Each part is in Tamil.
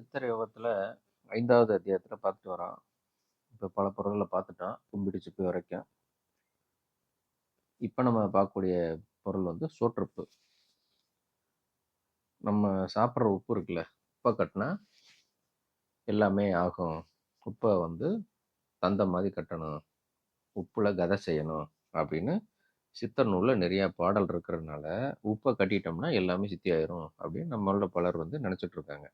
சித்தர் யோகத்தில் ஐந்தாவது அத்தியாயத்தில் பார்த்துட்டு வரோம். இப்போ பல பொருள்களை பார்த்துட்டோம். கும்பிடிச்சு போய் வரைக்கும். இப்போ நம்ம பார்க்கக்கூடிய பொருள் வந்து சோற்றுப்பு. நம்ம சாப்பிட்ற உப்பு இருக்குல்ல, உப்பை கட்டினா எல்லாமே ஆகும். உப்பை வந்து தந்த மாதிரி கட்டணும். உப்பில் கதை செய்யணும் அப்படின்னு சித்தர் நூலில் நிறையா பாடல் இருக்கிறதுனால, உப்பை கட்டிட்டோம்னா எல்லாமே சித்தி ஆயிரும் அப்படின்னு நம்மளோட பலர் வந்து நினச்சிட்ருக்காங்க இருக்காங்க.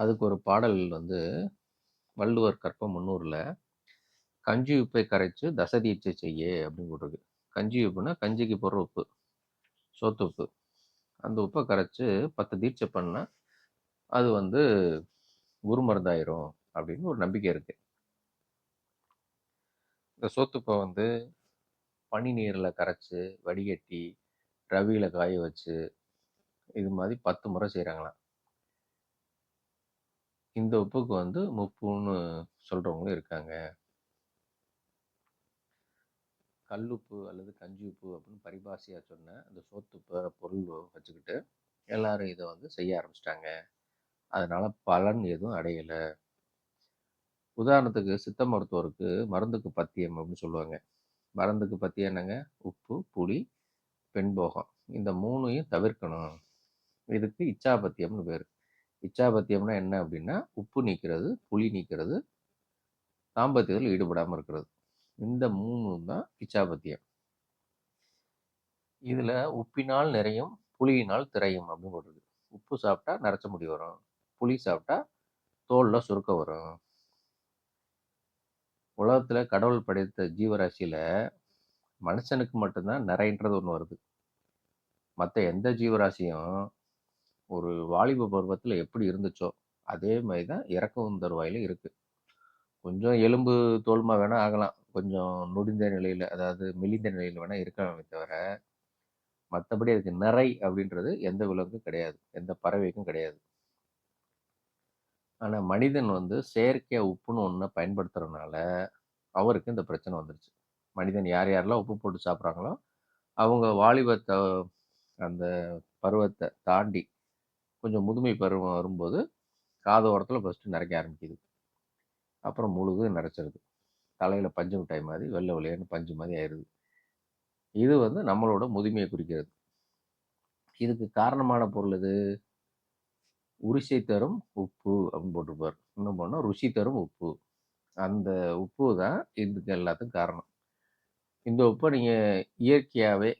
அதுக்கு ஒரு பாடல் வந்து வள்ளுவர் கற்பம் 300ல கஞ்சி உப்பை கரைச்சு தசதீட்சை செய்ய அப்படின்னு போட்டிருக்கு. கஞ்சி உப்புனா கஞ்சிக்கு போடுற உப்பு. சோத்து உப்பு. அந்த உப்பை கரைச்சு 10 தீட்சை பண்ணால் அது வந்து குருமருந்தாயிரும் அப்படின்னு ஒரு நம்பிக்கை இருக்கு. இந்த சோத்துப்பை வந்து பனி நீரில் கரைச்சி வடிகட்டி, ரவியில் காய வச்சு, இது மாதிரி பத்து முறை செய்கிறாங்களாம் இந்த உப்புக்கு வந்து முப்புன்னு சொல்கிறவங்களும் இருக்காங்க. கல்லுப்பு அல்லது கஞ்சி உப்பு அப்படின்னு பரிபாஷையா சொன்ன அந்த சோத்துப்ப பொருள் வச்சுக்கிட்டு, எல்லாரும் இதை வந்து செய்ய ஆரம்பிச்சிட்டாங்க அதனால் பலன் எதுவும் அடையலை உதாரணத்துக்கு சித்த மருத்துவருக்கு மருந்துக்கு பத்தியம் அப்படின்னு சொல்லுவாங்க. மருந்துக்கு பத்தியம் என்னங்க? உப்பு, புளி, பெண்போகம். இந்த மூணையும் தவிர்க்கணும். இதுக்கு இச்சாபத்தியம்னு பேர் இச்சாபத்தியம்னா என்ன அப்படின்னா, உப்பு நீக்கிறது, புளி நீக்கிறது, தாம்பத்தியத்தில் ஈடுபடாமல் இருக்கிறது. இந்த மூணு தான் இச்சாபத்தியம். இதில் உப்பினால் நிறையும், புளியினால் திரையும் அப்படின்னு போட்டிருக்கு. உப்பு சாப்பிட்டா நரைச்ச முடி வரும். புளி சாப்பிட்டா தோலில் சுருக்கம் வரும். உலகத்தில் கடவுள் படைத்த ஜீவராசியில் மனுஷனுக்கு மட்டும்தான் நிறைன்றது ஒன்று வருது. மற்ற எந்த ஜீவராசியும் ஒரு வாலிப பருவத்தில் எப்படி இருந்துச்சோ, அதே மாதிரி தான் இறக்கவும் தருவாயில இருக்குது கொஞ்சம் எலும்பு தோல்மா வேணால் ஆகலாம். கொஞ்சம் நொடிந்த நிலையில் அதாவது மெலிந்த நிலையில் வேணால் இருக்கலாமே தவிர, மற்றபடி அதுக்கு நிறை அப்படின்றது எந்த விலங்குக்கும் கிடையாது. எந்த பறவைக்கும் கிடையாது. ஆனால் மனிதன் வந்து செயற்கையாக உப்புன்னு ஒன்றை பயன்படுத்துறனால, அவருக்கு இந்த பிரச்சனை வந்துருச்சு. மனிதன் யார் யாரெல்லாம் உப்பு போட்டு சாப்பிட்றாங்களோ அவங்க வாலிபத்தை அந்த பருவத்தை தாண்டி கொஞ்சம் முதுமை பருவம் வரும்போது, காது ஓரத்தில் ஃபஸ்ட்டு நிறைக்க ஆரம்பிக்குது. அப்புறம் முழுதும் நிறைச்சிருது தலையில் பஞ்சு மிட்டாய் மாதிரி வெள்ளை வெளியேன்னு பஞ்சு மாதிரி ஆயிடுது இது வந்து நம்மளோட முதுமையை குறிக்கிறது. இதுக்கு காரணமான பொருள் இது "உரிசை தரும் உப்பு" அப்படின்னு போட்டிருப்பார் இன்னும் போனால் "ருசி தரும் உப்பு". அந்த உப்பு தான் இதுக்கு எல்லாத்துக்கும் காரணம். இந்த உப்பை நீங்கள் இயற்கையாகவே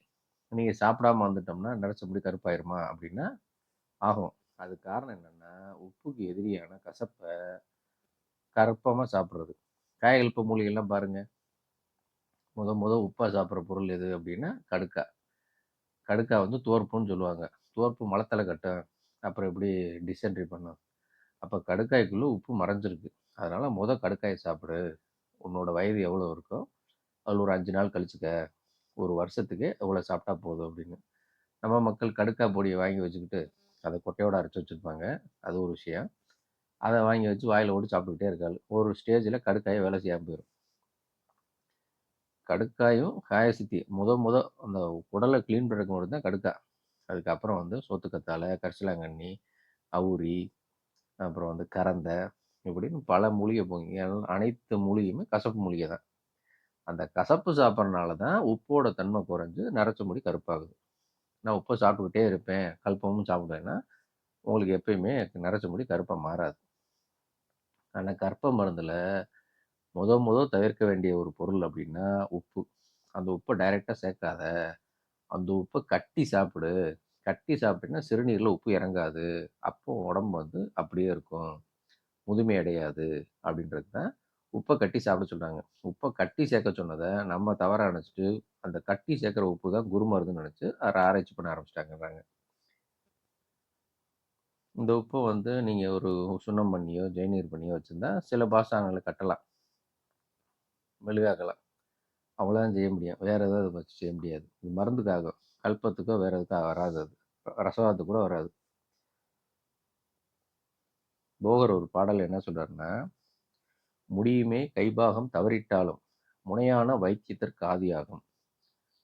நீங்கள் சாப்பிடாம வந்துட்டோம்னா, நினச்சபடி கருப்பாயிருமா அப்படின்னா, ஆகும். அது காரணம் என்னென்னா உப்புக்கு எதிரியான கசப்பை கற்பமா சாப்பிட்றது காய்கல்ப மூலிகைலாம் பாருங்கள் முத முத உப்பாக சாப்பிட்ற பொருள் எது அப்படின்னா, கடுக்கா. கடுக்கா வந்து தோற்புன்னு சொல்லுவாங்க. தோற்பு மலத்தலை கட்டும். அப்புறம் எப்படி டிசென்ட்ரி பண்ணும். அப்போ கடுக்காய்க்குள்ளே உப்பு மறைஞ்சிருக்கு. அதனால் முத கடுக்காயை சாப்பிடு. உன்னோட வயது எவ்வளோ இருக்கோ, அதில் ஒரு அஞ்சு நாள் கழிச்சுக்க. ஒரு வருஷத்துக்கு எவ்வளோ சாப்பிட்டா போதும் அப்படின்னு. நம்ம மக்கள் கடுக்கா பொடியை வாங்கி வச்சுக்கிட்டு, அதை கொட்டையோடு அரைச்சி வச்சுருப்பாங்க அது ஒரு விஷயம். அதை வாங்கி வச்சு வாயில் ஓட்டு சாப்பிட்டுக்கிட்டே இருக்காள் ஒரு ஸ்டேஜில் கடுக்காயை வேலை செய்யாம போயிடும் கடுக்காயும் காயசித்தி முத முத அந்த உடலை க்ளீன் பண்றதுக்கு மட்டும் தான் கடுக்கா. அதுக்கப்புறம் வந்து சொத்துக்கத்தாழை கரிசலாங்கண்ணி, அவுரி, அப்புறம் வந்து கரந்தை இப்படின்னு பல மூலிகை போங்க. அனைத்து மூலிகையுமே கசப்பு மூலிகை தான். அந்த கசப்பு சாப்பிட்றனால தான் உப்போட தன்மை குறைஞ்சு நரைச்ச முடி கருப்பாகுது. நான் உப்பை சாப்பிட்டுக்கிட்டே இருப்பேன், கல்பமும் சாப்பிடுவேன்னா, உங்களுக்கு எப்பயுமே நரைச்ச முடி கருப்பா மாறாது. ஆனால் கற்ப மருந்தில் முத முத தவிர்க்க வேண்டிய ஒரு பொருள் அப்படின்னா உப்பு. அந்த உப்பை டைரெக்டாக சேர்க்காத. அந்த உப்பை கட்டி சாப்பிடு. கட்டி சாப்பிட்டீங்கன்னா சிறுநீரில் உப்பு இறங்காது. அப்போ உடம்பு வந்து அப்படியே இருக்கும். முதுமை அடையாது அப்படின்றது தான் உப்பை கட்டி சாப்பிட சொல்கிறாங்க உப்பை கட்டி சேர்க்க சொன்னதை நம்ம தவறாக நினச்சிட்டு அந்த கட்டி சேர்க்குற உப்பு தான் குருமருந்துன்னு நினச்சி அதை ஆராய்ச்சி பண்ண ஆரம்பிச்சிட்டாங்கன்றாங்க இந்த உப்பை வந்து நீங்கள் ஒரு சுண்ணம் பண்ணியோ, ஜெய்நீர் பண்ணியோ வச்சுருந்தா சில பாசானங்கள கட்டலாம். மெழுகாக்கலாம். அவ்வளோதான் செய்ய முடியும். வேறு எதாவது வச்சு செய்ய முடியாது. இது மருந்துக்காகும். கல்பத்துக்கோ வேறு எதுக்காக வராது அது. ரசவாதத்துக்கு கூட வராது. போகர் ஒரு பாடல் என்ன சொல்கிறாருன்னா "முடியுமே கைபாகம் தவறிட்டாலும், முனையான வைத்தியத்திற்கு ஆதியாகும்.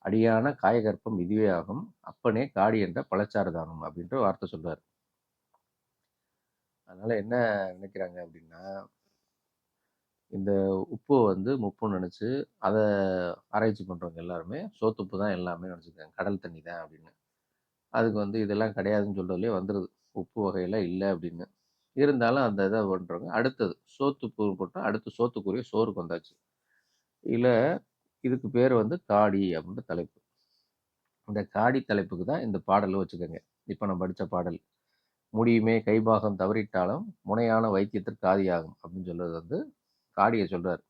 அடியான காயகற்பம் இதுவே ஆகும். அப்பனே காடி என்ற பழச்சாரதானம் அப்படின்ற வார்த்தை சொல்றார். அதனால என்ன நினைக்கிறாங்க அப்படின்னா இந்த உப்பு வந்து முப்புன்னு நினச்சி அதை ஆராய்ச்சி பண்ணுறவங்க எல்லாருமே சோத்துப்பு தான் எல்லாமே நினச்சிக்கிறாங்க. கடல் தண்ணி தான் அப்படின்னு. அதுக்கு வந்து இதெல்லாம் கிடையாதுன்னு சொல்கிறதுலே வந்துடுது உப்பு வகையில் இல்லை அப்படின்னு. இருந்தாலும் அந்த இதை பண்ணுறவங்க அடுத்தது சோத்துப்பு போட்டால் அடுத்து சோத்துக்குரிய சோறுக்கு வந்தாச்சு. இல்லை இதுக்கு பேர் வந்து காடி அப்படின்ற தலைப்பு. இந்த காடி தலைப்புக்கு தான் இந்த பாடலை வச்சுக்கோங்க. இப்போ நான் படித்த பாடல். முடியுமே கைபாகம் தவறிட்டாலும் முனையான வைத்தியத்திற்கு ஆதியாகும் அப்படின்னு சொல்கிறது வந்து காடியை சொல்கிறார்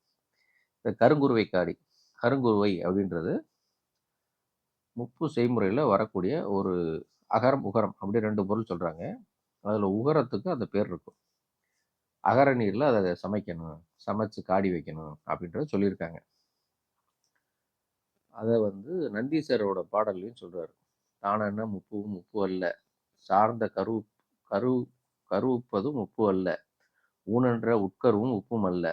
இந்த கருங்குருவை காடி கருங்குருவை அப்படின்றது முப்பு செய்முறையில் வரக்கூடிய ஒரு அகரம் உகரம் அப்படி ரெண்டு பொருள் சொல்கிறாங்க அதில் உகரத்துக்கு அந்த பேர் இருக்கும். அகர நீரில் அதை சமைக்கணும் சமைச்சு காடி வைக்கணும் அப்படின்றத சொல்லியிருக்காங்க. அதை வந்து நந்தீசரோட பாடல்லையும் சொல்கிறார் தானென்ன முப்பு முப்பு அல்ல. சார்ந்த கரு கரு கருவுப்பதும் உப்பு அல்ல. ஊனென்ற உட்கருவும் உப்பும் அல்ல.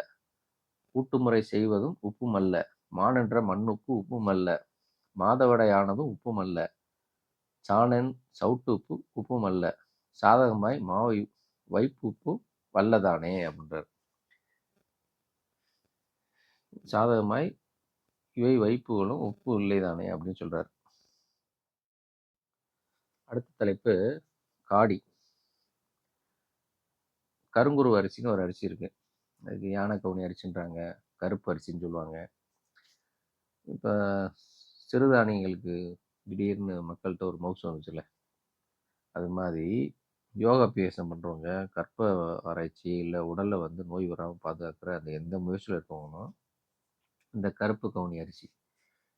கூட்டுமுறை செய்வதும் உப்பும் அல்ல. மானென்ற மண்ணுக்கு உப்பும் அல்ல. மாதவடையானதும் உப்பும் அல்ல. சாணன் சவுட்டுப்பு உப்பும் அல்ல. சாதகமாய் மாவை வைப்புப்பு வல்லதானே அப்படின்றார். சாதகமாய் இவை வைப்புகளும் உப்பு இல்லைதானே அப்படின்னு சொல்றார். அடுத்த தலைப்பு காடி. கருங்குரு அரிசின்னு ஒரு அரிசி இருக்கு. அதுக்கு யானை கவுனி அரிசின்றாங்க. கருப்பு அரிசின்னு சொல்லுவாங்க. இப்போ சிறுதானியங்களுக்கு திடீர்னு மக்கள்கிட்ட ஒரு மவுசம் வந்துச்சுல அது மாதிரி யோகாபியாசம் பண்ணுறவங்க கற்ப ஆராய்ச்சி இல்லை உடலில் வந்து நோய் வராமல் பாதுகாக்கிற அந்த எந்த முயற்சியில் இருக்கவங்களும் இந்த கருப்பு கவுனி அரிசி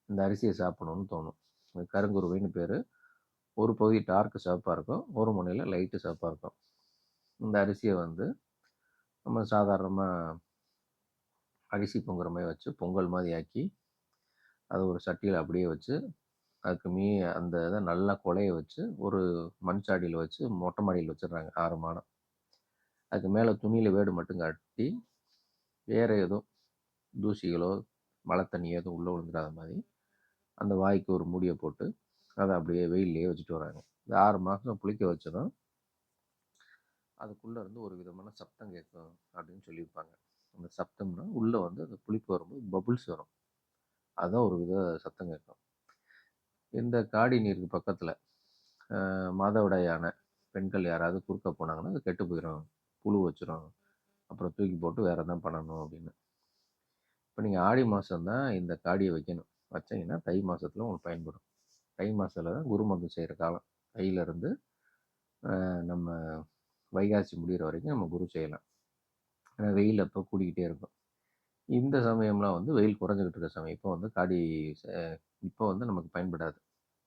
இந்த அரிசியை சாப்பிடணும்னு தோணும். கருங்குருவின்னு கருங்குருவைன்னு பேர். ஒரு பகுதி டார்க்கு சிவப்பாக இருக்கும். ஒரு முனையில் லைட்டு சிவப்பாக இருக்கும். இந்த அரிசியை வந்து நம்ம சாதாரணமாக அரிசி பொங்குற மாதிரி வச்சு பொங்கல் மாதிரி ஆக்கி அதை ஒரு சட்டியில் அப்படியே வச்சு அதுக்கு மீ அந்த இதை நல்லா குழைய வச்சு ஒரு மண் சாடியில் வச்சு மொட்டை மாடியில் வச்சிடுறாங்க ஆறு மாடம் அதுக்கு மேலே துணியில் வேடு மட்டும் கட்டி வேறு எதுவும் தூசிகளோ மழை தண்ணியோ எதுவும் உள்ளே விழுந்துடாத மாதிரி அந்த வாய்க்கு ஒரு மூடியை போட்டு அதை அப்படியே வெயில்லையே வச்சுட்டு வராங்க. இந்த ஆறு மாதம் புளிக்க வச்சதும் அதுக்குள்ளே இருந்து ஒரு விதமான சப்தம் கேட்கும் அப்படின்னு சொல்லியிருப்பாங்க. அந்த சப்தம்னா உள்ளே வந்து அந்த புளிப்பு வரும்போது பபுள்ஸ் வரும். அதுதான் ஒரு வித சத்தம் கேட்கும். இந்த காடி நீருக்கு பக்கத்தில் மாதவிடாயான பெண்கள் யாராவது குறுக்க போனாங்கன்னா அது கெட்டு போயிடும் புழு வச்சிரும். அப்புறம் தூக்கி போட்டு வேறு தான் பண்ணணும் அப்படின்னு. இப்போ நீங்கள் ஆடி மாதம்தான் இந்த காடியை வைக்கணும். வச்சிங்கன்னா தை மாதத்தில் உங்களுக்கு பயன்படும். தை மாதத்தில் தான் குருமந்தம் செய்கிற காலம். தையிலேருந்து நம்ம வைகாசி முடிகிற வரைக்கும் நம்ம குரு செய்யலாம். ஏன்னா வெயில் அப்போ கூடிக்கிட்டே இருக்கும். இந்த சமயம்லாம் வந்து வெயில் குறைஞ்சிக்கிட்டு இருக்க சமயம். இப்போ வந்து காடி இப்போ வந்து நமக்கு பயன்படாது.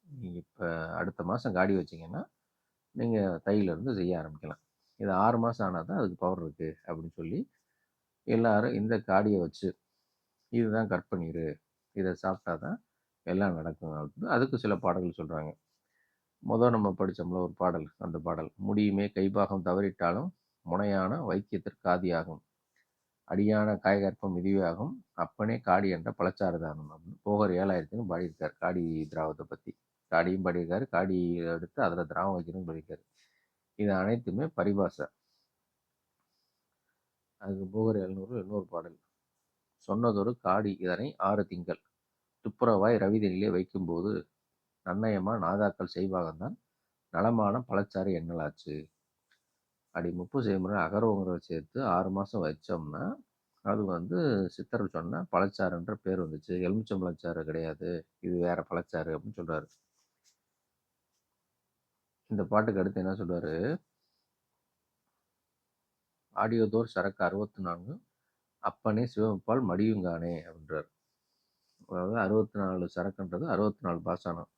நீங்கள் இப்போ அடுத்த மாதம் காடி வச்சிங்கன்னா நீங்கள் தையிலேருந்து செய்ய ஆரம்பிக்கலாம். இது ஆறு மாதம் ஆனால் தான் அதுக்கு பவர் இருக்குது அப்படின்னு சொல்லி எல்லாரும் இந்த காடியை வச்சு இதுதான் கற்பனீர் இதை சாப்பிட்டா தான் எல்லாம் நடக்கும் அப்படின்னு அதுக்கு சில பாடல்கள் சொல்கிறாங்க முதல் நம்ம படித்தோம்ல ஒரு பாடல் அந்த பாடல் முடியுமே கைபாகம் தவறிட்டாலும் முனையான வைத்தியத்திற்கு ஆதியாகும். அடியான காய்கற்பம் மிதிவாகும் அப்பனே காடி என்ற பழச்சாறுதானம் அப்படின்னு போகர் ஏழாயிரத்துன்னு பாடியிருக்கார். காடி திராவத்தை பற்றி காடியும் பாடியிருக்காரு. காடி எடுத்து அதில் திராவம் வைக்கணும்னு பாடியிருக்காரு. இது அனைத்துமே பரிபாஷ அதுக்கு போகர் எழுநூறு இன்னொரு பாடல். சொன்னதொரு காடி இதனை ஆறு திங்கள். துப்புரவாய் ரவிதனிலே வைக்கும்போது நன்னயமா நாதாக்கள் செய்வாகத்தான் நலமான பழச்சாறு எண்ணலாச்சு அப்படி முப்பு செய்முறை அகரவங்களை சேர்த்து ஆறு மாதம் வச்சோம்னா அது வந்து சித்தர் சொன்ன பழச்சாறுன்ற பேர் வந்துச்சு. எலுமிச்சம் பழச்சாறு கிடையாது. இது வேற பழச்சாறு அப்படின்னு சொல்கிறாரு இந்த பாட்டுக்கு அடுத்து என்ன சொல்றாரு? ஆடியோதோர் சரக்கு அறுபத்தி நான்கு அப்பனே சிவப்பால் மடியுங்கானே அப்படின்றார். அதாவது அறுபத்தி நாலு சரக்குன்றது அறுபத்தி நாலு பாசானம்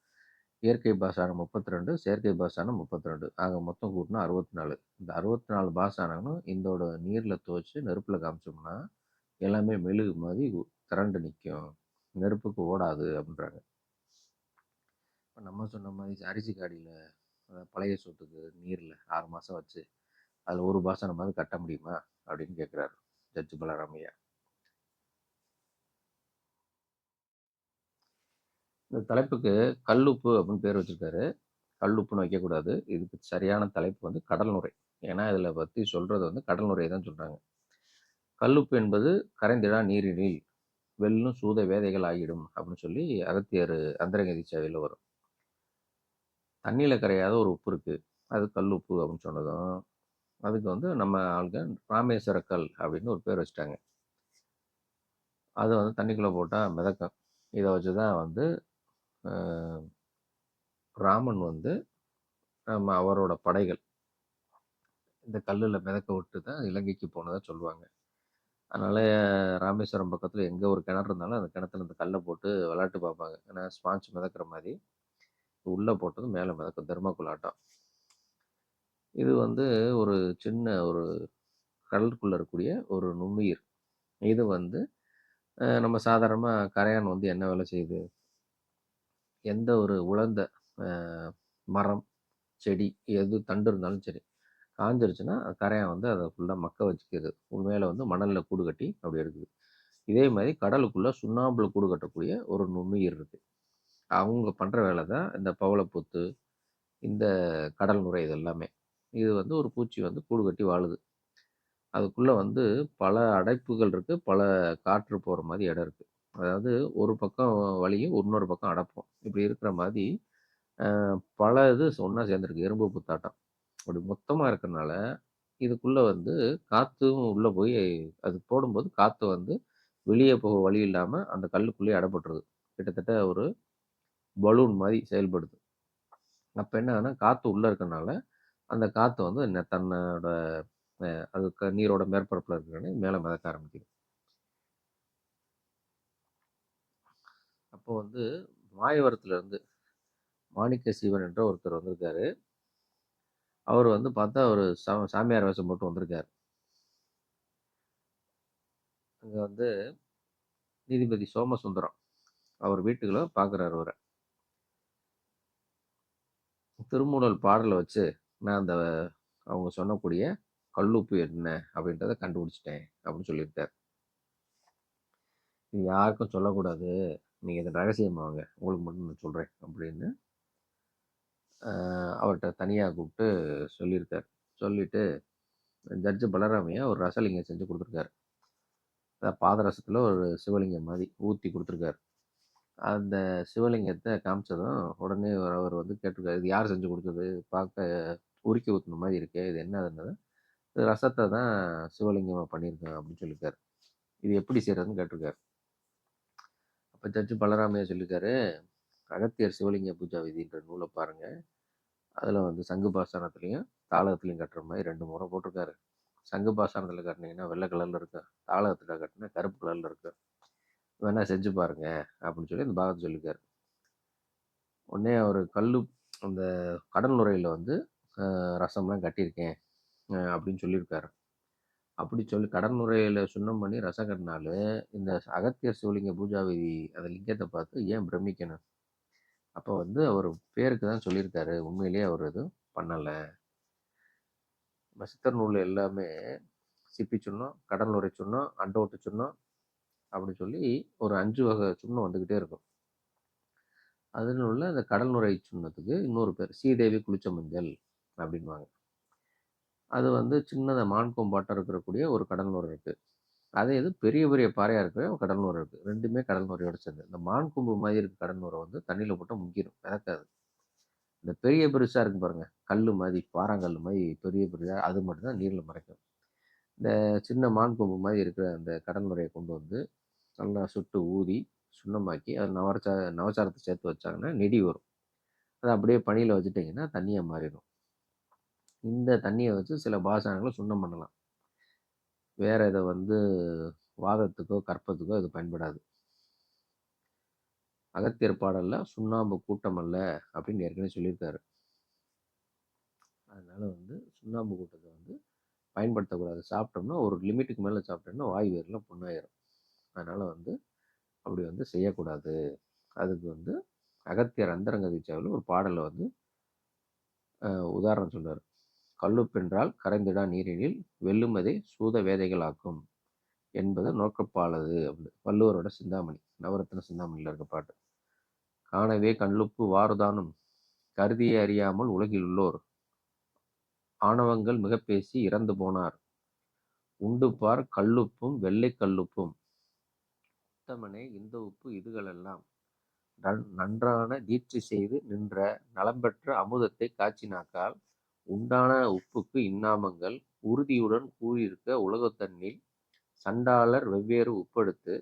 இயற்கை பாசானம் முப்பத்தி ரெண்டு செயற்கை பாசானம் முப்பத்தி ரெண்டு ஆக மொத்தம் கூட்டினா அறுபத்தி நாலு இந்த அறுபத்தி நாலு பாசானங்களும் இதோட நீரில் துவச்சி நெருப்பில் காமிச்சோம்னா எல்லாமே மெழுகு மாதிரி திரண்டு நிற்கும் நெருப்புக்கு ஓடாது அப்படின்றாங்க. இப்போ நம்ம சொன்ன மாதிரி அரிசி காடியில் பழைய சொத்துக்கு நீரில் ஆறு மாதம் வச்சு அதில் ஒரு பாசனமாவது கட்ட முடியுமா அப்படின்னு கேட்குறாரு ஜட்ஜு பலராமையா இந்த தலைப்புக்கு கல்லுப்பு அப்படின்னு பேர் வச்சிருக்காரு. கல்லுப்புன்னு வைக்கக்கூடாது. இதுக்கு சரியான தலைப்பு வந்து கடல் நுரை. ஏன்னா இதில் பற்றி சொல்கிறது வந்து கடல் நுரையை தான் சொல்கிறாங்க கல்லுப்பு என்பது கரைந்திடா நீரினில் வெல்லும் சூத வேதைகள் ஆகிடும் அப்படின்னு சொல்லி அகத்தியர் அந்தரங்கதி சேவையில் வரும். தண்ணியில் கரையாத ஒரு உப்பு இருக்குது அது கல் உப்பு அப்படின்னு சொன்னதும் அதுக்கு வந்து நம்ம ஆளுங்க ராமேஸ்வர கல் அப்படின்னு ஒரு பேர் வச்சுட்டாங்க. அது வந்து தண்ணிக்குள்ளே போட்டால் மிதக்கும். இதை வச்சு தான் வந்து ராமன் வந்து நம்ம அவரோட படைகள். இந்த கல்லில் மிதக்க விட்டு தான் இலங்கைக்கு போனதாக சொல்லுவாங்க. அதனால் ராமேஸ்வரம் பக்கத்தில் எங்கே ஒரு கிணறு இருந்தாலும் அந்த கிணத்துல இந்த கல்லை போட்டு விளையாட்டு பார்ப்பாங்க. ஏன்னா ஸ்பாஞ்ச் மிதக்கிற மாதிரி. உள்ளே போட்டதும் மேலே மிதக்கும். தெர்மாக்குள் ஆட்டம் இது வந்து ஒரு சின்ன ஒரு கடலுக்குள்ளே இருக்கக்கூடிய ஒரு நுண்ணுயிர். இது வந்து நம்ம சாதாரணமாக கரையான் வந்து என்ன வேலை செய்யுது? எந்த ஒரு உலர்ந்த மரம் செடி எது தண்டு இருந்தாலும் சரி காஞ்சிருச்சுன்னா கரையான் வந்து அதை ஃபுல்லாக மக்க வச்சுக்கிறது. மேலே வந்து மணலில் கூடு கட்டி அப்படி இருக்குது இதே மாதிரி கடலுக்குள்ளே சுண்ணாம்புல கூடு கட்டக்கூடிய ஒரு நுண்ணுயிர் இருக்குது அவங்க பண்ணுற வேலை தான் இந்த பவளப்புத்து இந்த கடல் நுரை இது எல்லாமே. இது வந்து ஒரு பூச்சி வந்து கூடு கட்டி வாழுது. அதுக்குள்ளே வந்து பல அடைப்புகள் இருக்குது பல காற்று போகிற மாதிரி இடம் இருக்குது அதாவது ஒரு பக்கம் வழியும் இன்னொரு பக்கம் அடைப்போம். இப்படி இருக்கிற மாதிரி பல இது ஒன்றா சேர்ந்துருக்கு. எறும்பு புத்தாட்டம். அப்படி மொத்தமாக இருக்கிறனால இதுக்குள்ளே வந்து காற்றும் உள்ளே போய் அது போடும்போது காற்று வந்து வெளியே போக வழி இல்லாமல் அந்த கல்லுக்குள்ளேயே அடைப்பட்டுருது. கிட்டத்தட்ட ஒரு பலூன் மாதிரி செயல்படுது. அப்போ என்ன காற்று உள்ளே இருக்கனால அந்த காற்று வந்து தன்னோட அது நீரோட மேற்பரப்பில் இருக்கிறனே மேலே மிதக்க ஆரம்பிக்குது. அப்போ வந்து மாயவரத்துலேருந்து மாணிக்க சீவன் என்ற ஒருத்தர் வந்திருக்காரு. அவர் வந்து பார்த்தா ஒரு சா சாமியார் வேஷம் போட்டு வந்திருக்காரு. அங்கே வந்து நீதிபதி சோமசுந்தரம் அவர் வீட்டுக்குள்ள பார்க்குறாரு அவரை. திருமூலல் பாடலை வச்சு நான் அந்த அவங்க சொன்னக்கூடிய கல்லுப்பு என்ன அப்படின்றத கண்டுபிடிச்சிட்டேன் அப்படின்னு சொல்லியிருக்கார். இது யாருக்கும் சொல்லக்கூடாது. நீங்கள் இதை ரகசியமாங்க. உங்களுக்கு மட்டும் நான் சொல்கிறேன் அப்படின்னு அவர்கிட்ட தனியாக கூப்பிட்டு சொல்லியிருக்கார். சொல்லிவிட்டு ஜட்ஜு பலராமையா ஒரு ரசலிங்கம் செஞ்சு கொடுத்துருக்காரு. பாதரசத்தில் ஒரு சிவலிங்கம் மாதிரி ஊற்றி கொடுத்துருக்காரு. அந்த சிவலிங்கத்தை காமிச்சதும் உடனே அவர் அவர் வந்து கேட்டிருக்காரு இது யார் செஞ்சு கொடுத்தது? பார்க்க உருக்கி ஊற்றின மாதிரி இருக்கு இது என்ன இது ரசத்தை தான் சிவலிங்கமாக பண்ணியிருக்கேன் அப்படின்னு சொல்லியிருக்காரு. இது எப்படி செய்கிறதுன்னு கேட்டிருக்காரு. அப்போ ஜட்ஜு பலராமையா சொல்லியிருக்காரு அகத்தியர் சிவலிங்க பூஜா விதின்ற நூலை பாருங்கள் அதில் வந்து சங்கு பாசனத்துலேயும் தாளகத்துலேயும் கட்டுற மாதிரி ரெண்டு முறை போட்டிருக்காரு. சங்கு பாசானத்தில் கட்டினீங்கன்னா வெள்ளை கலரில் இருக்கும். தாளகத்தில் கட்டினா கருப்பு கலரில் இருக்கும். வேணா செஞ்சு பாருங்க அப்படின்னு சொல்லி அந்த பாகத்தை சொல்லியிருக்காரு உடனே அவர் கல் அந்த கடல் நுரையில் வந்து ரசம்லாம் கட்டியிருக்கேன் அப்படின்னு சொல்லியிருக்காரு. அப்படி சொல்லி கடன் நுரையில் சுண்ணம் பண்ணி ரசம் கட்டினாலும் இந்த அகத்தியர் சிவலிங்க பூஜாவிதி அந்த லிங்கத்தை பார்த்து ஏன் பிரமிக்கணும்? அப்போ வந்து அவர் பேருக்கு தான் சொல்லியிருக்காரு. உண்மையிலேயே அவர் எதுவும் பண்ணலை. நம்ம சித்தர் நூல் எல்லாமே சிப்பி சுண்ணம் கடல் நுரை சுண்ணம் அண்டோட்டு சுண்ணம் அப்படி சொல்லி ஒரு அஞ்சு வகை சுண்ணம் வந்துக்கிட்டே இருக்கும். அதில் உள்ள அந்த கடல் நுரை சுண்ணத்துக்கு இன்னொரு பேர் சீதேவி குளிச்ச மஞ்சள் அப்படின்வாங்க அது வந்து சின்னதாக மான்கொம்பாட்டம் இருக்கக்கூடிய ஒரு கடல் இருக்குது அதே இது பெரிய பெரிய பாறையாக இருக்கிற கடலூர் இருக்குது ரெண்டுமே கடல் சேர்ந்து. இந்த மான் கொம்பு மாதிரி இருக்க கடல் வந்து தண்ணியில் போட்டால் முக்கிடும். மிதக்காது இந்த பெரிய பெருசாக இருக்கு பாருங்கள் கல் மாதிரி பாறாங்கல் மாதிரி பெரிய பெரிய அது மட்டும்தான் நீரில் மறைக்கும். இந்த சின்ன மான் கொம்பு மாதிரி இருக்கிற அந்த கடல்நுறையை கொண்டு வந்து நல்லா சுட்டு ஊதி சுண்ணமாக்கி அது நவரச்சா நவச்சாரத்தை சேர்த்து வச்சாங்கன்னா நெடி வரும். அதை அப்படியே பனியில் வச்சுட்டிங்கன்னா தண்ணியாக மாறிடும். இந்த தண்ணியை வச்சு சில பாசனங்களை சுண்ணம் பண்ணலாம். வேறு இதை வந்து வாதத்துக்கோ கற்பத்துக்கோ இது பயன்படாது. அகத்தியர் பாடலில் சுண்ணாம்பு கூட்டம் அல்ல அப்படின்னு ஏற்கனவே சொல்லியிருக்காரு. அதனால் வந்து சுண்ணாம்பு கூட்டத்தை வந்து பயன்படுத்தக்கூடாது. சாப்பிட்டோம்னா ஒரு லிமிட்டுக்கு மேலே சாப்பிட்டோம்னா வாய் வேர்லாம் புண்ணாயிரும். அதனால் வந்து அப்படி வந்து செய்யக்கூடாது. அதுக்கு வந்து அகத்தியர் அந்தரங்க தீட்சாவில் ஒரு பாடலை வந்து உதாரணம் சொன்னார் கல்லுப்பென்றால் கரைந்திடா நீரினில் வெல்லுமதே சூத வேதைகளாக்கும் என்பது நோக்கப்பாலது அப்படி வள்ளுவரோட சிந்தாமணி நவரத்ன சிந்தாமணியில் இருக்க பாட்டு காணவே கண்லுப்பு வாறுதானும் கருதியை அறியாமல் உலகில் உள்ளோர் ஆணவங்கள் மிக பேசி இறந்து போனார். உண்டுப்பார் கல்லுப்பும் வெள்ளைக் கல்லுப்பும். உத்தமனே இந்த உப்பு இதுகளெல்லாம் நன் நன்றான தீட்சி செய்து நின்ற நலம்பெற்ற அமுதத்தைக் காய்ச்சினாக்கால் உண்டான உப்புக்கு இன்னாமங்கள் உறுதியுடன் கூறியிருக்க உலகத்தன்னில் சண்டாளர் வெவ்வேறு உப்பெடுத்து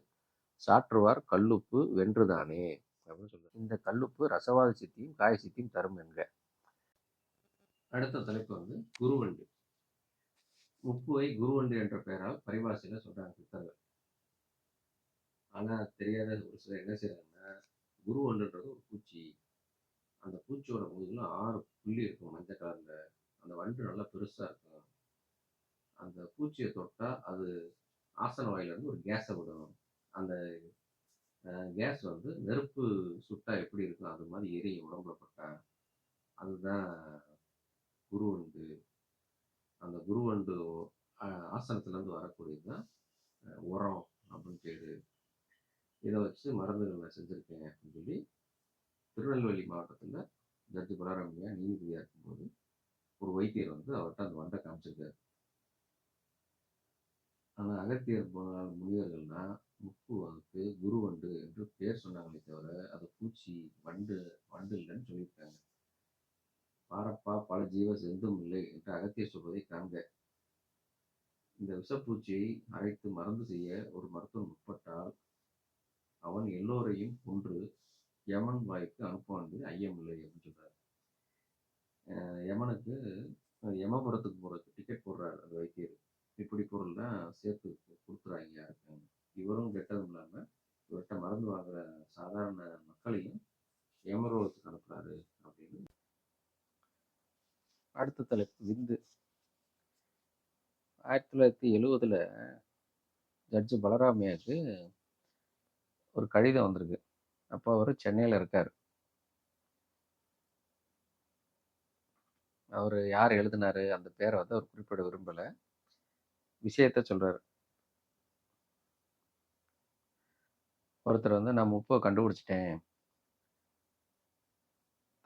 சாற்றுவார் கல்லுப்பு வென்றுதானே அப்படின்னு சொல்றாரு. இந்த கல்லுப்பு ரசவாத சித்தியும் காய சித்தியும் தரும் என்க. அடுத்த தலைப்பு வந்து குருவண்டு. உப்புவை குருவண்டு என்ற பெயரால் பரிபாஷையில சொல்றாங்க சித்தர்கள். ஆனா தெரியாத ஒரு சிலர் என்ன செய்யறாங்கன்னா குருவண்டுன்றது ஒரு பூச்சி. அந்த பூச்சியோட முதுகில் ஆறு புள்ளி இருக்கும் மஞ்சள் கலர்ல. அந்த வண்டு நல்லா பெருசாக இருக்கும். அந்த பூச்சியை தொட்டால் அது ஆசன வாயிலிருந்து ஒரு கேஸை விடும். அந்த கேஸ் வந்து நெருப்பு சுட்டா எப்படி இருக்கும்? அது மாதிரி எரியும் உடம்புல பட்டா. அதுதான் குருவண்டு. அந்த குருவண்டு ஆசனத்துலேருந்து வரக்கூடியது தான் உரம் அப்படின்னு பேரு. இதை வச்சு மருந்துகள் நான் செஞ்சுருக்கேன் அப்படின்னு சொல்லி, திருநெல்வேலி மாவட்டத்தில் ஜட்ஜ் பலராமையா நீதிபதியாக இருக்கும்போது, ஒரு வைத்தியர் வந்து அவர்கிட்ட அந்த வண்ட காமிச்சிருக்காரு. ஆனால் அகத்தியர் முனிவர்கள்னா முனிவர்கள்லாம் வகுப்பு குருவண்டு என்று பேர் சொன்னாங்களே தவிர, அது பூச்சி, வண்டு வண்டு இல்லைன்னு சொல்லியிருக்காங்க. "பாரப்பா பல ஜீவ செந்தும் இல்லை" என்று அகத்தியர் சொல்வதை காண்க. இந்த விஷப்பூச்சியை அரைத்து மருந்து செய்ய ஒரு மருத்துவன் முற்பட்டால், அவன் எல்லோரையும் கொன்று யமன் வாய்க்கு அனுப்புவான் என்பதில் ஐயமில்லை அப்படின்னு சொல்றாரு. யமனுக்கு யமபுரத்துக்கு போகிறதுக்கு டிக்கெட் போடுறாரு அந்த வைத்தியர். இப்படி பொருள்லாம் சேர்த்து கொடுத்துறாங்க யாருக்கும். இவரும் கெட்டதும் இல்லாமல் இவர்கிட்ட மருந்து வாங்குற சாதாரண மக்களையும் யமரோகத்துக்கு அனுப்புறாரு அப்படின்னு. அடுத்த தலைப்பு விந்து. 1970ல ஜட்ஜ் பலராமையாவுக்கு ஒரு கடிதம் வந்திருக்கு. அப்போ அவர் சென்னையில் இருக்கார் அவர் யார் எழுதினாரு? அந்த பேரை வந்து அவர் குறிப்பிட விரும்பலை விஷயத்த சொல்கிறார் ஒருத்தர் வந்து நான் முப்பை கண்டுபிடிச்சிட்டேன்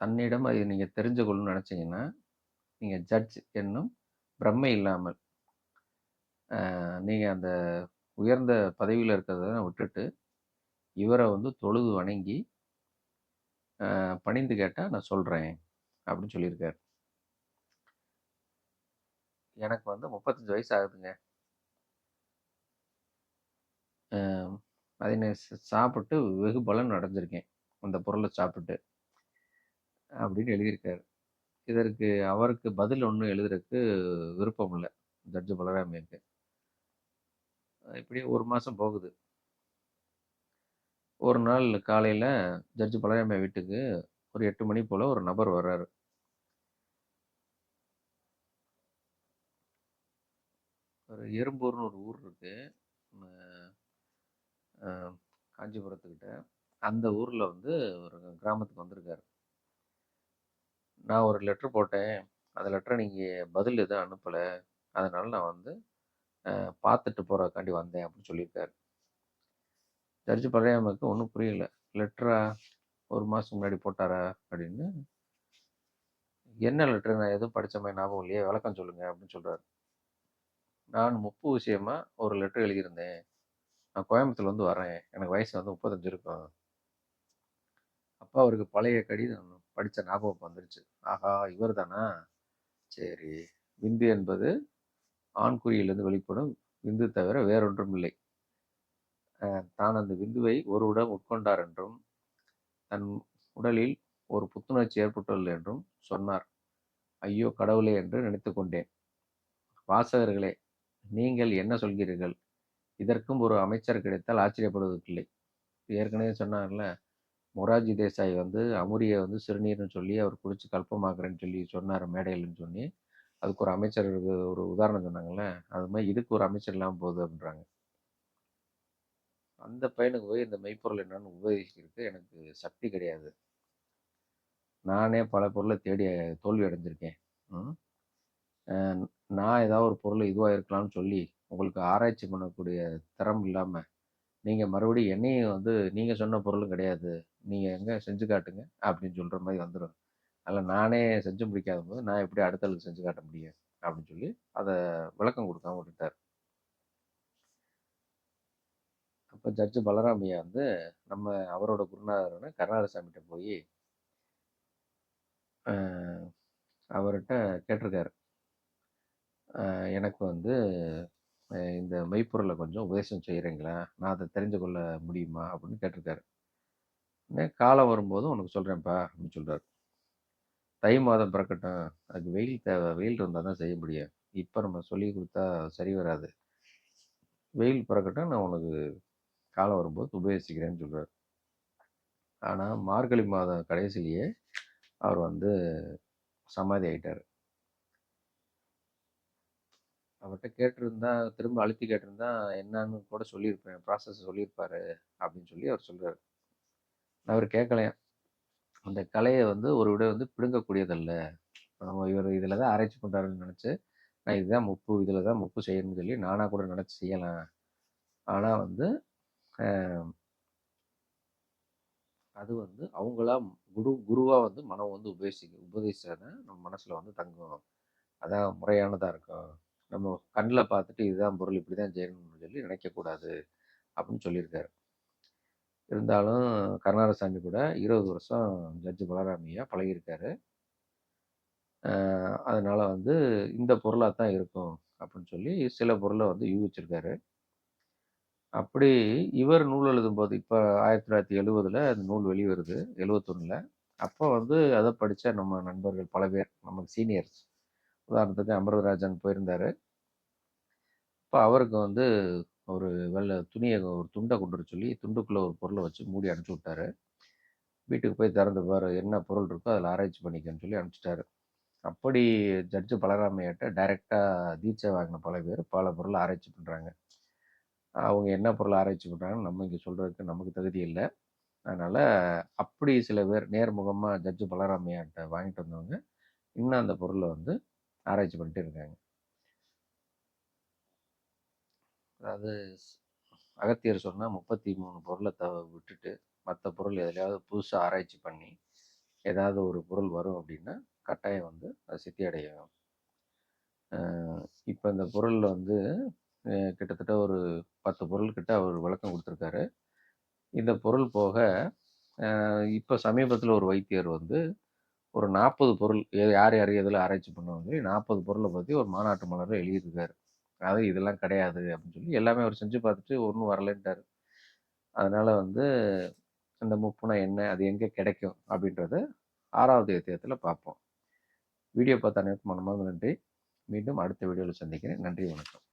தன்னிடம் அதை நீங்கள் தெரிஞ்சுக்கொள்ளணும்னு நினச்சிங்கன்னா நீங்கள் ஜட்ஜ் என்னும் பிரம்மை இல்லாமல், நீங்கள் அந்த உயர்ந்த பதவியில் இருக்கிறத விட்டுட்டு, இவரை வந்து தொழுது வணங்கி, பணிந்து கேட்டால் நான் சொல்கிறேன் அப்படின்னு சொல்லியிருக்காரு. எனக்கு வந்து 35 வயசு ஆகுதுங்க. அதை நான் சாப்பிட்டு வெகு பலன் அடைஞ்சிருக்கேன். அந்த பொருளை சாப்பிட்டு. அப்படின்னு எழுதியிருக்காரு. இதற்கு அவருக்கு பதில் ஒன்றும் எழுதுறதுக்கு விருப்பம் இல்லை ஜட்ஜ் பலராமையாக்கு. இப்படியே ஒரு மாதம் போகுது. ஒரு நாள் காலையில் ஜட்ஜ் பலராமையா வீட்டுக்கு ஒரு எட்டு மணி போல் ஒரு நபர் வர்றாரு. ஒரு எறும்பூர்னு ஒரு ஊர் இருக்குது காஞ்சிபுரத்துக்கிட்ட. அந்த ஊரில் வந்து ஒரு கிராமத்துக்கு வந்திருக்காரு. நான் ஒரு லெட்ரு போட்டேன். அந்த லெட்டரை நீங்கள் பதில் எதுவும் அனுப்பலை அதனால் நான் வந்து பார்த்துட்டு போகிறக்காண்டி வந்தேன் அப்படின்னு சொல்லியிருக்காரு. ஜட்ஜ் பலராமையாவுக்கு ஒன்றும் புரியல. லெட்டரா? ஒரு மாதத்துக்கு முன்னாடி போட்டாரா? அப்படின்னு. என்ன லெட்டர்? நான் எதுவும் படிச்ச மாதிரி ஞாபகம் இல்லையே. விளக்கம் சொல்லுங்கள் அப்படின்னு சொல்கிறாரு நான் முப்பு விஷயமா ஒரு லெட்டர் எழுதியிருந்தேன். நான் கோயம்புத்தூர்லேருந்து வரேன். எனக்கு வயசு வந்து 35 இருக்கும். அப்பா அவருக்கு பழைய கடிதம் படிச்ச ஞாபகம் வந்துருச்சு. ஆஹா! இவர் தானா? சரி. விந்து என்பது ஆண் குறியிலிருந்து வெளிப்படும் விந்து தவிர வேறொன்றும் இல்லை. தான் அந்த விந்துவை ஒருவரிடம் உட்கொண்டார் என்றும், தன் உடலில் ஒரு புத்துணர்ச்சி ஏற்பட்டுள்ளது என்றும் சொன்னார். ஐயோ கடவுளே! என்று நினைத்து கொண்டேன். வாசகர்களே! நீங்கள் என்ன சொல்கிறீர்கள்? இதற்கும் ஒரு அமைச்சர் கிடைத்தால் ஆச்சரியப்படுவதற்கில்லை. ஏற்கனவே சொன்னார்ல, மொரார்ஜி தேசாய் வந்து அமுரியை வந்து சிறுநீர்னு சொல்லி அவர் குடிச்சு கல்பமாக்குறேன்னு சொல்லி சொன்னார் மேடையில்னு சொல்லி, அதுக்கு ஒரு அமைச்சர் ஒரு உதாரணம் சொன்னாங்கல்ல, அது மாதிரி இதுக்கு ஒரு அமைச்சர் இல்லாமல் போகுது அப்படின்றாங்க. அந்த பையனுக்கு போய் இந்த மெய்ப்பொருள் என்னன்னு உபதேசிக்கிறதுக்கு எனக்கு சக்தி கிடையாது. நானே பல பொருளை தேடி தோல்வி அடைஞ்சிருக்கேன். நான் ஏதாவது ஒரு பொருள் இதுவாக இருக்கலாம்னு சொல்லி, உங்களுக்கு ஆராய்ச்சி பண்ணக்கூடிய திறம் இல்லாமல் நீங்கள் மறுபடியும் என்னையும் வந்து நீங்கள் சொன்ன பொருளும் கிடையாது. நீங்கள் எங்கே செஞ்சு காட்டுங்க அப்படின்னு சொல்கிற மாதிரி வந்துடும் அதில் நானே செஞ்சு முடிக்காத போது நான் எப்படி அடுத்தளவுக்கு செஞ்சு காட்ட முடியும் அப்படின்னு சொல்லி அதை விளக்கம் கொடுக்காம விட்டுட்டார் அப்போ ஜட்ஜு பலராமையா வந்து நம்ம அவரோட குருநாதரான கருணாரசாமிகிட்ட போய் அவர்கிட்ட கேட்டிருக்காரு எனக்கு வந்து இந்த மெய்ப்பொருளை கொஞ்சம் உபதேசம் செய்கிறீங்களா நான் அதை தெரிஞ்சு கொள்ள முடியுமா? அப்படின்னு கேட்டிருக்காரு. காலம் வரும்போது உனக்கு சொல்கிறேன்ப்பா அப்படின்னு சொல்கிறார் தை மாதம் பிறக்கட்டும். அதுக்கு வெயில் தேவை. வெயில் இருந்தால் தான் செய்ய முடியும். இப்போ நம்ம சொல்லி கொடுத்தா சரி வராது. வெயில் பிறக்கட்டும். நான் உனக்கு காலம் வரும்போது உபதேசிக்கிறேன்னு சொல்கிறார் ஆனால் மார்கழி மாதம் கடைசிலேயே அவர் வந்து சமாதி ஆகிட்டார் அவர்கிட்ட கேட்டிருந்தா திரும்ப அழுத்தி கேட்டிருந்தா என்னன்னு கூட சொல்லியிருப்பேன் ப்ராசஸ் சொல்லியிருப்பாரு அப்படின்னு சொல்லி அவர் சொல்கிறார் அவர் கேட்கலையா அந்த கலையை வந்து ஒரு விட வந்து பிடுங்கக்கூடியதல்ல. நம்ம இவர் இதில் தான் ஆராய்ச்சி பண்ணுறாருன்னு நினச்சி நான் இதுதான் முப்பு இதில் தான் முப்பு செய்யணும்னு சொல்லி நானாக கூட நினச்சி செய்யலாம். ஆனால் வந்து அது வந்து அவங்களா குரு குருவாக வந்து மனம் வந்து உபதேசிக்க உபதேசிச்சாதான் நம்ம மனசில் வந்து தங்கும். அதான் முறையானதாக இருக்கும். நம்ம கண்ணில் பார்த்துட்டு இதுதான் பொருள் இப்படி தான் செய்யணும்னு சொல்லி நினைக்கக்கூடாது அப்படின்னு சொல்லியிருக்காரு. இருந்தாலும் கருணாரசாமி கூட இருபது வருஷம் ஜட்ஜு பலராமையாக பழகியிருக்காரு. அதனால் வந்து இந்த பொருளாக தான் இருக்கும் அப்படின்னு சொல்லி சில பொருளை வந்து யூகிச்சிருக்காரு. அப்படி இவர் நூல் எழுதும்போது இப்போ ஆயிரத்தி தொள்ளாயிரத்தி எழுவதில் அந்த நூல் வெளிவருது எழுவத்தொன்னில். அப்போ வந்து அதை படித்த நம்ம நண்பர்கள் பல பேர் நமக்கு சீனியர்ஸ். உதாரணத்துக்கு அமர்தராஜன் போயிருந்தார். இப்போ அவருக்கு வந்து ஒரு வெள்ளை துணியை ஒரு துண்டை கொண்டு வர சொல்லி துண்டுக்குள்ளே ஒரு பொருளை வச்சு மூடி அனுப்பிச்சி விட்டாரு. வீட்டுக்கு போய் திறந்து பாரு என்ன பொருள் இருக்கோ அதில் ஆராய்ச்சி பண்ணிக்கன்னு சொல்லி அனுப்பிச்சிட்டாரு. அப்படி ஜட்ஜு பலராமையாட்ட டைரெக்டாக தீட்சை வாங்கின பல பேர் பல பொருளை ஆராய்ச்சி பண்ணுறாங்க அவங்க என்ன பொருள் ஆராய்ச்சி பண்ணுறாங்கன்னு நம்ம இங்கே சொல்கிறதுக்கு நமக்கு தகுதி இல்லை. அதனால் அப்படி சில பேர் நேர்முகமாக ஜட்ஜு பலராமையாட்ட வாங்கிட்டு வந்தவங்க இன்னும் அந்த பொருளை வந்து ஆராய்ச்சி பண்ணிட்டு இருக்காங்க. அதாவது அகத்தியர் சொன்னால் முப்பத்தி மூணு பொருளை த விட்டுட்டு மற்ற பொருள் எதுலையாவது புதுசாக ஆராய்ச்சி பண்ணி ஏதாவது ஒரு பொருள் வரும் அப்படின்னா கட்டாயம் வந்து அது சித்தி அடையும் இப்போ இந்த பொருளில் வந்து கிட்டத்தட்ட ஒரு பத்து பொருள் கிட்ட அவர் விளக்கம் கொடுத்துருக்காரு. இந்த பொருள் போக இப்போ சமீபத்தில் ஒரு வைத்தியர் வந்து ஒரு நாற்பது பொருள் யார் யார் எதில் ஆராய்ச்சி பண்ணுவாங்க நாற்பது பொருளை பற்றி ஒரு மாநாட்டு மலரை எழுதியிருக்காரு. அது இதெல்லாம் கிடையாது அப்படின்னு சொல்லி எல்லாமே அவர் செஞ்சு பார்த்துட்டு ஒன்றும் வரலன்ட்டார். அதனால் வந்து அந்த முப்புனா என்ன அது எங்கே கிடைக்கும் அப்படின்றத ஆறாவது அத்தியாயத்தில் பார்ப்போம். வீடியோ பார்த்த அனைவருக்கும் மனமாக நன்றி. மீண்டும் அடுத்த வீடியோவில் சந்திக்கிறேன். நன்றி வணக்கம்.